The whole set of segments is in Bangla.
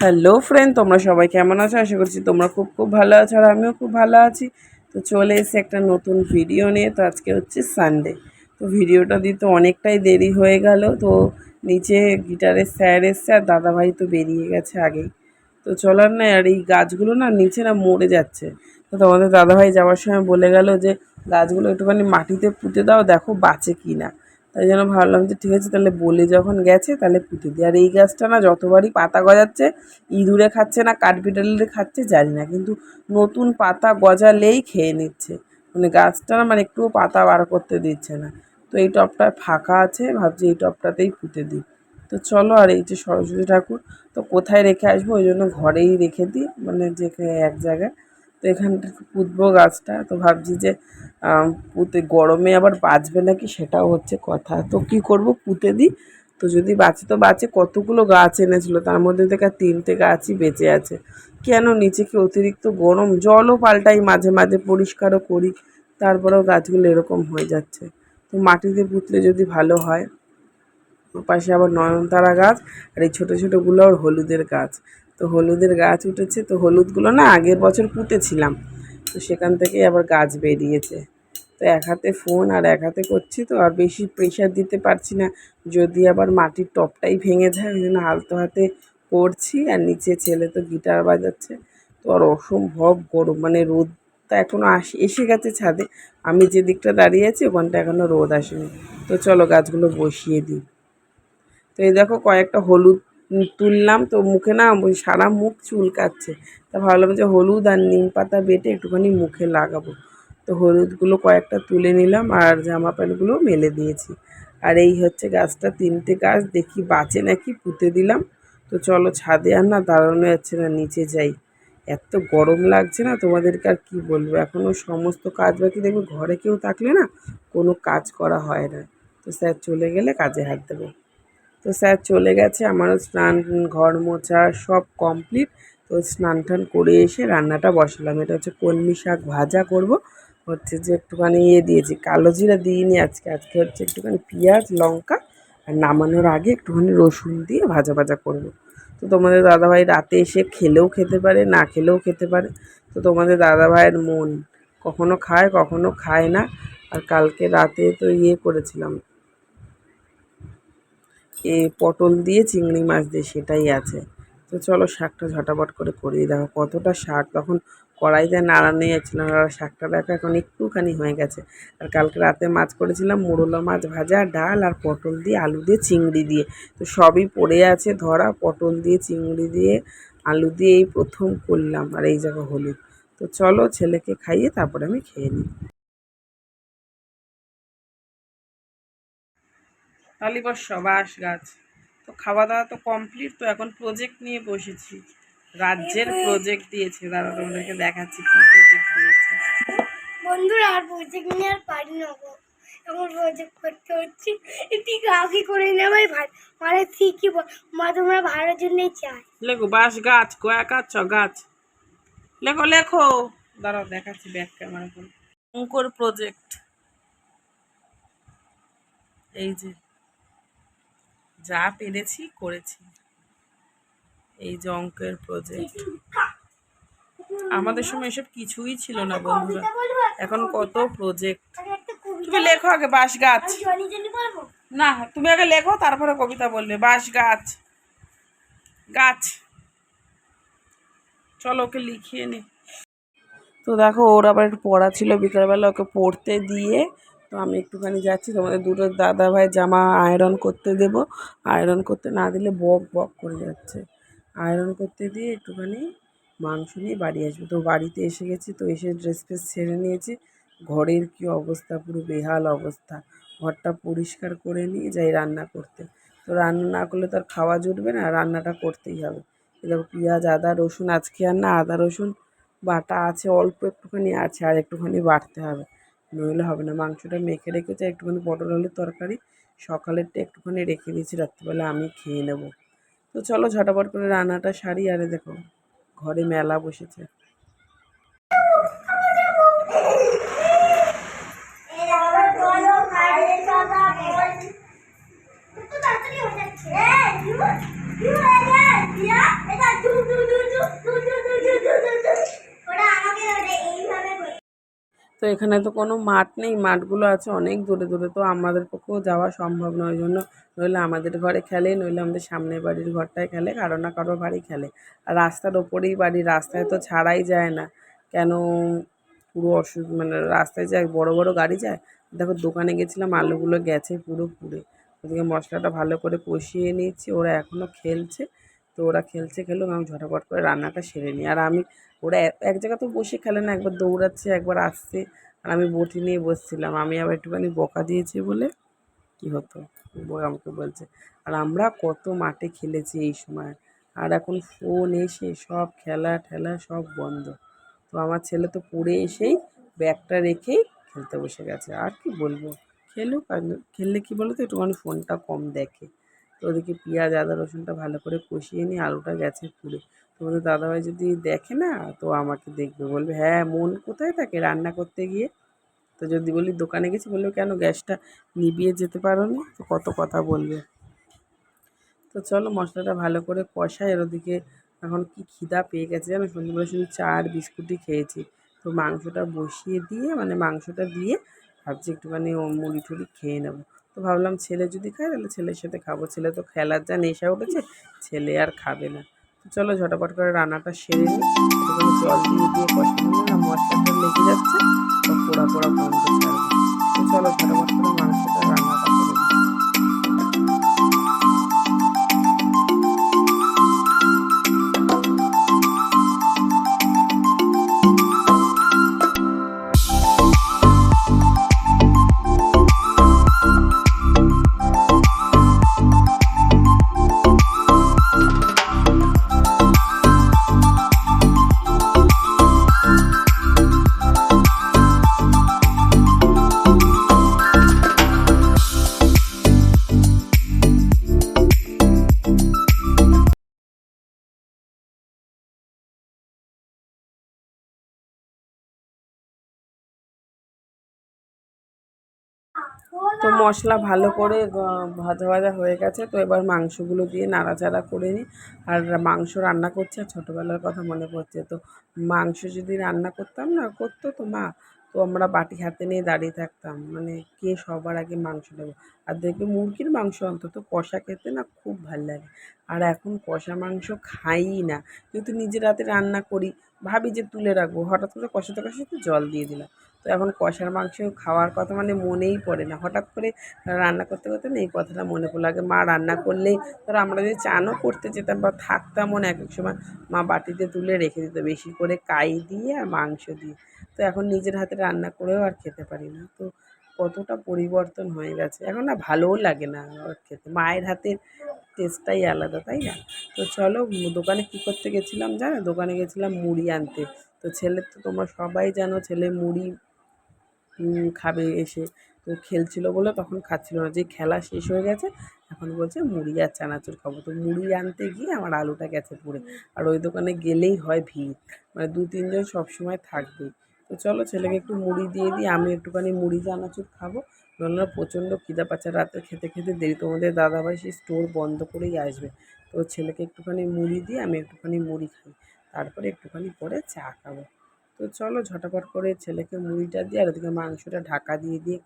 হ্যালো ফ্রেন্ড তোমরা সবাই কেমন আছো? আশা করছি তোমরা খুব খুব ভালো আছো আর আমিও খুব ভালো আছি। তো চলে এসে একটা নতুন ভিডিও নিয়ে। তো আজকে হচ্ছে সানডে তো ভিডিওটা দিতে অনেকটাই দেরি হয়ে গেল। তো নিচে গিটারের স্যার এসছে আর দাদাভাই তো বেরিয়ে গেছে আগেই। তো চলার না, আর এই গাছগুলো না নিচে না মরে যাচ্ছে। তো তোমাদের দাদাভাই যাওয়ার সময় বলে গেল যে, গাছগুলো একটুখানি মাটিতে পুঁতে দাও, দেখো বাঁচে কি না তাই জন্য ভাবলাম যে ঠিক আছে, তাহলে বলে যখন গেছে, তাহলে পুঁতে দিই। আর এই গাছটা না যতবারই পাতা গজাচ্ছে, ইঁদুরে খাচ্ছে না কাঠবিড়ালিরে খাচ্ছে, জানি না। কিন্তু নতুন পাতা গজালেই খেয়ে নিচ্ছে। মানে গাছটা না মানে একটুও পাতা বার করতে দিচ্ছে না। তো এই টবটা ফাঁকা আছে, ভাবছি এই টবটাতেই পুঁতে দিই। তো চলো, আর এই যে সরস্বতী ঠাকুর, তো কোথায় রেখে আসব, ওই জন্য ঘরেই রেখে দিই মানে যে এক জায়গায়। এখানটা পুঁতবো গাছটা। তো ভাবছি যে পুঁতে গরমে আবার বাঁচবে নাকি সেটাও হচ্ছে কথা। তো কি করব? পুঁতে দিই। তো যদি বাঁচে তো বাঁচে। কতগুলো গাছ এনেছিল? তার মধ্যে থেকে তিনটে গাছই বেঁচে আছে। কেন নিচে কি অতিরিক্ত গরম? জলও পাল্টাই মাঝে মাঝে পরিষ্কারও করি। তারপরেও গাছগুলো এরকম হয়ে যাচ্ছে। তো মাটিতে পুঁতলে যদি ভালো হয় পাশে আবার নয়নতারা গাছ আর এই ছোটো ছোটোগুলো আর হলুদের গাছ। তো হলুদের গাছ উঠেছে, তো হলুদগুলো না আগের বছর পুঁতেছিলাম। তো সেখান থেকেই আবার গাছ বেরিয়েছে। তো এক হাতে ফোন আর এক হাতে করছি তো, আর বেশি প্রেশার দিতে পারছি না। যদি আবার মাটির টপটাই ভেঙে যায়, ওই জন্য হালতো হাতে করছি আর নিচে ছেলে তো গিটার বাজাচ্ছে। তো আর অসম্ভব গরম মানে রোদ রোদটা এখনও আসে, এসে গেছে ছাদে। আমি যে দিকটা দাঁড়িয়ে আছি, ওখানটা এখনও রোদ আসেনি। তো চলো গাছগুলো বসিয়ে দিই। তো এই দেখো কয়েকটা হলুদ তুললাম তো মুখে না ওই সারা মুখ চুলকাচ্ছে। তা ভাবলাম যে হলুদ আর নিম পাতা বেটে একটুখানি মুখে লাগাবো। তো হলুদগুলো কয়েকটা তুলে নিলাম আর জামা প্যান্টগুলো মেলে দিয়েছি। আর এই হচ্ছে গাছটা, তিনটে গাছ, দেখি বাঁচে নাকি পুঁতে দিলাম। তো চলো ছাদে আর না দাঁড়ানো যাচ্ছে না, নিচে যাই। এত গরম লাগছে না, তোমাদেরকে আর কী বলব? এখনও সমস্ত কাজ বাকি, দেখবে ঘরে কেউ থাকলে না কোনো কাজ করা হয় না। তো স্যার চলে গেলে কাজে হাত দেবো। তো স্যার চলে গেছে, আমারও স্নান, ঘর মোছা সব কমপ্লিট তো স্নান টান করে এসে রান্নাটা বসালাম। এটা হচ্ছে কলমি শাক ভাজা করব। হচ্ছে যে একটুখানি ইয়ে দিয়েছি, কালো জিরা দিইনি আজকে। আজকে হচ্ছে একটুখানি পেঁয়াজ, লঙ্কা আর নামানোর আগে একটুখানি রসুন দিয়ে ভাজা ভাজা করব। তো তোমাদের দাদাভাই রাতে এসে খেলেও খেতে পারে, না খেলেও খেতে পারে। তো তোমাদের দাদাভাইয়ের মন কখনো খায় কখনো খায় না। আর কালকে রাতে তো ইয়ে করেছিলাম এ পটল দিয়ে চিংড়ি মাছ দিয়ে সেটাই আছে। তো চলো শাকটা ঝটাপট করে করিয়ে দেখো কতটা শাক? তখন কড়াইতে নাড়ানো যাচ্ছিলাম। আর শাকটা দেখো এখন একটুখানি হয়ে গেছে। আর কালকে রাতে মাছ করেছিলাম মোরলা মাছ ভাজা, ডাল আর পটল দিয়ে আলু দিয়ে চিংড়ি দিয়ে। তো সবই পড়ে আছে ধরা। পটল দিয়ে, চিংড়ি দিয়ে, আলু দিয়ে এই প্রথম করলাম। আর এই জায়গা হলুদ। তো চলো ছেলেকে খাইয়ে তারপরে আমি খেয়ে নিই। তালিবর্ষ বাঁশ গাছ। তো খাওয়া দাওয়া তো কমপ্লিট তো এখন প্রজেক্ট নিয়ে বসেছি। রাজ্যের প্রজেক্ট দিয়েছে দাদা তোমাদেরকে দেখাচ্ছি কি প্রজেক্ট দিয়েছে। বন্ধুরা আর প্রজেক্ট নিয়ে আর পারি না গো। এখন প্রজেক্ট করতে হচ্ছে একটি আগে করে নেওয়াই ভালো। মানে শিখি মা তোমরা ভালোর জন্যই চাই লেখো বাঁশ গাছ কয়া গাছ গাছ। লেখো লেখো। দাঁড়াও দেখাচ্ছি ব্যাক ক্যামেরা করে অঙ্কর প্রজেক্ট এই যে। যা পেরেছি, করেছি। এই যে অঙ্কের প্রজেক্ট আমাদের সময় এসব কিছুই ছিল না, বন্ধুরা। এখন কত প্রজেক্ট তুমি লেখো আগে বাঁশ গাছ। না, তুমি আগে লেখো, তারপরে কবিতা বললে বাঁশ গাছ। গাছ। চলো ওকে লিখিয়ে নি। তো দেখো, ওর আবার একটু পড়া ছিল বিকালবেলা, ওকে পড়তে দিয়ে তো আমি একটুখানি যাচ্ছি, তোমাদের দুটো দাদা ভাই জামা আয়রন করতে দেব। আয়রন করতে না দিলে বক বক করে যাচ্ছে। আয়রন করতে দিয়ে একটুখানি মাংস নিয়ে বাড়ি আসব। তো বাড়িতে এসে গেছি, তো এসে ড্রেস ফ্রেস ছেড়ে নিয়েছি। ঘরের কি অবস্থা, পুরো বেহাল অবস্থা। ঘরটা পরিষ্কার করে নিয়ে যাই রান্না করতে। তো রান্না না করলে তো আর খাওয়া জুটবে না, রান্নাটা করতেই হবে। দেখো পেঁয়াজ, আদা, রসুন, আজকে আর না আদা, রসুন বাটা আছে, অল্প একটুখানি আছে, আর একটুখানি বাটতে হবে। নইলে হবে না। মাংসটা মেখে রেখেছি, একটুখানি পটল আলুর তরকারি। সকালেরটা একটুখানি রেখে দিয়েছি, রাত্রিবেলা আমি খেয়ে নেব। তো চলো ঝটাপট করে রান্নাটা সারি, আরে দেখো, ঘরে মেলা বসেছে। তাড়াতাড়ি তো এখানে তো কোনো মাঠ নেই, মাঠগুলো আছে অনেক দূরে দূরে, তো আমাদের পক্ষেও যাওয়া সম্ভব নয়। ওই জন্য নইলে আমাদের ঘরে খেলে, নইলে আমাদের সামনের বাড়ির ঘরটায় খেলে, কারও না কারও বাড়ি খেলে। আর রাস্তার ওপরেই বাড়ি, রাস্তায় তো ছাড়াই যায় না। কেন পুরো অসুবিধা মানে রাস্তায় যায়, বড় বড় গাড়ি যায়? দেখো, দোকানে গেছিলাম, আলুগুলো গেছে পুরো পুড়ে ওদিকে মশলাটা ভালো করে কষিয়ে নিয়েছি, ওরা এখনও খেলছে। তো ওরা খেলছে, খেলুক, আমি ঝটাপট করে রান্নাটা সেরে নিই। আর আমি, ওরা এক- জায়গা তো বসে খেলে না, একবার দৌড়াচ্ছে, একবার আসছে, আর আমি বটি নিয়ে বসছিলাম। আমি আবার একটুখানি বকা দিয়েছি বলে কি হতো? আমাকে বলছে, আর আমরা কত মাঠে খেলেছি এই সময়, আর এখন ফোন এসে সব খেলা ঠেলা সব বন্ধ। তো আমার ছেলে তো পড়ে এসেই ব্যাগটা রেখেই খেলতে বসে গেছে। আর কি বলব? খেলুক আর খেললে কি বলো তো একটুখানি ফোনটা কম দেখে। তো ওদিকে পেঁয়াজ, আদা, রসুনটা ভালো করে কষিয়ে নিয়ে আলুটা গেছে পুড়ে। তোমাদের দাদাভাই যদি দেখে না, তো আমাকে দেখবে। বলবে হ্যাঁ মন কোথায় থাকে রান্না করতে গিয়ে? তো যদি বলি, দোকানে গেছি। বলবে কেন গ্যাসটা নিভিয়ে যেতে পারো না তো কত কথা বলবে। তো চলো, মশলাটা ভালো করে কষায় আর ওদিকে এখন কি খিদা পেয়ে গেছে জানো? সন্ধ্যেবেলা শুধু চা আর বিস্কুটই খেয়েছি। তো মাংসটা বসিয়ে দিয়ে মানে মাংসটা দিয়ে ভাবছি একটুখানি মুড়ি টুড়ি খেয়ে নেব। তো ভাবলাম ছেলে যদি খায়, তাহলে ছেলের সাথে খাব। ছেলে তো খেলার যা নেশা উঠেছে, ছেলে আর খাবে না। তো চলো ঝটাপট করে রান্নাটা সেরে নিই। জল দিয়ে দিয়ে কষা মশলাটা লেগে যাচ্ছে, তো পোড়া পোড়া গন্ধ তো মশলা ভালো করে ভাজা ভাজা হয়ে গেছে, তো এবার মাংসগুলো দিয়ে নাড়াচাড়া করে নিই। আর মাংস রান্না করছি, আর ছোটোবেলার কথা মনে পড়ছে। তো মাংস যদি রান্না করতাম না, করতো তো মা? তো আমরা বাটি হাতে নিয়ে দাঁড়িয়ে থাকতাম। মানে কে সবার আগে মাংস নেব? আর দেখবে মুরগির মাংস অন্তত কষা খেতে না খুব ভালো লাগে। আর এখন কষা মাংস খাইই না। কিন্তু নিজের হাতে রান্না করি, ভাবি যে তুলে রাখব। হঠাৎ করে কষাতে কষাতে জল দিয়ে দিলাম। তো এখন কষার মাংস খাওয়ার কথা মানে মনেই পড়ে না। হঠাৎ করে রান্না করতে করতে না এই কথাটা মনে পড়ল। আগে মা রান্না করলেই ধরো আমরা যদি চানও করতে যেতাম বা থাকতাম না এক এক সময়, মা বাটিতে তুলে রেখে দিত বেশি করে কাই দিয়ে আর মাংস দিয়ে। তো এখন নিজের হাতে রান্না করেও আর খেতে পারি না। তো কতটা পরিবর্তন হয়ে গেছে। এখন না ভালোও লাগে না খেতে। মায়ের হাতের টেস্টটাই আলাদা, তাই না? তো চলো দোকানে কী করতে গেছিলাম জানো? দোকানে গেছিলাম মুড়ি আনতে। তো ছেলে তো তোমরা সবাই জানো ছেলে মুড়ি খাবে এসে। তো খেলছিল বলে তখন খাচ্ছিল না। যে খেলা শেষ হয়ে গেছে, এখন বলছে মুড়ি আর চানাচুর খাব। তো মুড়ি আনতে গিয়ে আমার আলুটা গেছে পুড়ে। আর ওই দোকানে গেলেই হয় ভিড়। মানে দু, তিনজন সবসময় থাকবেই তো চলো ছেলেকে একটু মুড়ি দিয়ে দিই। আমি একটুখানি মুড়ি, চানাচুর খাব। নাহলে না প্রচণ্ড খিদা পাচ্ছে। রাতে খেতে খেতে দেরি। তোমাদের দাদাভাই সেই স্টোর বন্ধ করেই আসবে। তো ছেলেকে একটুখানি মুড়ি দিয়ে আমি একটুখানি মুড়ি খাই। তারপরে একটুখানি পরে চা খাব। তো চলো ঝটাপট করে ছেলেকে মুড়িটা দিয়ে আর ওদিকে মাংসটা ঢাকা দিয়ে দিয়ে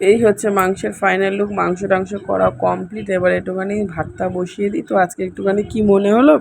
এই হচ্ছে মাংসের ফাইনাল লুক মাংস টাংস করা কমপ্লিট এবার একটুখানি ভাতটা বসিয়ে দিই। তো আজকে একটুখানি কি মনে হলো?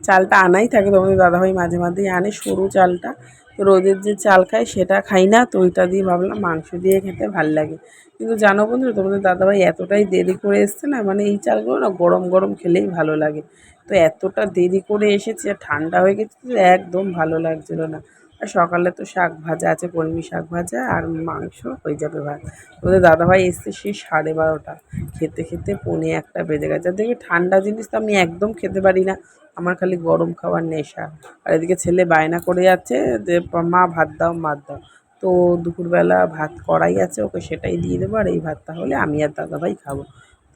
চালটা আনাই থাকে তোমাদের দাদাভাই মাঝে মাঝেই আনে সরু চালটা। তো রোদের যে চাল খায়, সেটা খাই না, তো ওইটা দিয়ে ভাবলাম মাংস দিয়ে খেতে ভালো লাগে। কিন্তু জানো বন্ধুরা, তোমাদের দাদাভাই এতটাই দেরি করে এসছে না মানে এই চালগুলো না গরম গরম খেলেই ভালো লাগে। তো এতটা দেরি করে এসেছে, ঠান্ডা হয়ে গেছে একদম ভালো লাগছিল না। আর সকালে তো শাক ভাজা আছে, কলমি শাক ভাজা আর মাংস হয়ে যাবে ভাত। ওদের দাদাভাই এসছে সেই সাড়ে বারোটা। খেতে খেতে পনে একটা বেজে গেছে। আর দেখি ঠান্ডা জিনিস তো আমি একদম খেতে পারি না। আমার খালি গরম খাওয়ার নেশা। আর এদিকে ছেলে বায়না করে যাচ্ছে যে, মা, ভাত দাও ভাত দাও। তো দুপুরবেলা ভাত করাই আছে, ওকে সেটাই দিয়ে দেবো। আর এই ভাতটা হলে আমি আর দাদাভাই খাব।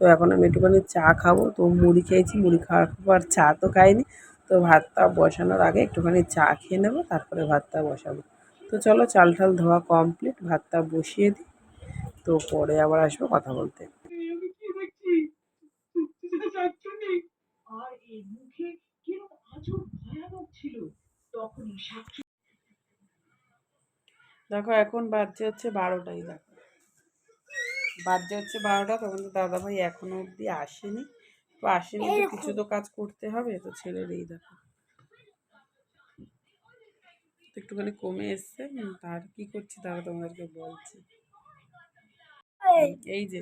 তো এখন আমি একটুখানি চা খাব। তো মুড়ি খেয়েছি, মুড়ি খাওয়ার পর চা তো খাইনি। তো ভাতটা বসানোর আগে একটুখানি চা খেয়ে নেব, তারপরে ভাতটা বসাবো। তো চলো চাল ঠাল ধোয়া কমপ্লিট ভাতটা বসিয়ে দিই, তো পরে আবার আসব কথা বলতে। দেখো এখন বাজছে হচ্ছে বারোটাই, দেখো। বাজছে হচ্ছে বারোটা, তখন তো দাদাভাই এখনও অবধি আসেনি। তো আসেনি কিছু তো কাজ করতে হবে তো ছেলের এই দেখো একটুখানি কমে এসছে তার কি করছি তারা তোমাদেরকে বলছি। এই, যে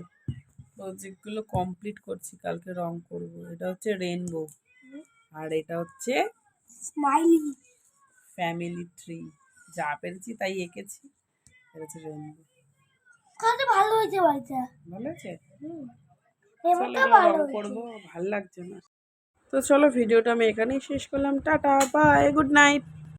প্রজেক্টগুলো কমপ্লিট করছি কালকে রং করব। এটা হচ্ছে রেনবো আর এটা হচ্ছে স্মাইলি ফ্যামিলি ট্রি যা পেরেছি তাই এঁকেছি এটা হচ্ছে রেনবো ভালো হয়েছে বাড়িটা। ভালো হয়েছে? করব ভালো লাগছে না। তো চলো ভিডিওটা আমি এখানেই শেষ করলাম। Tata bye good night.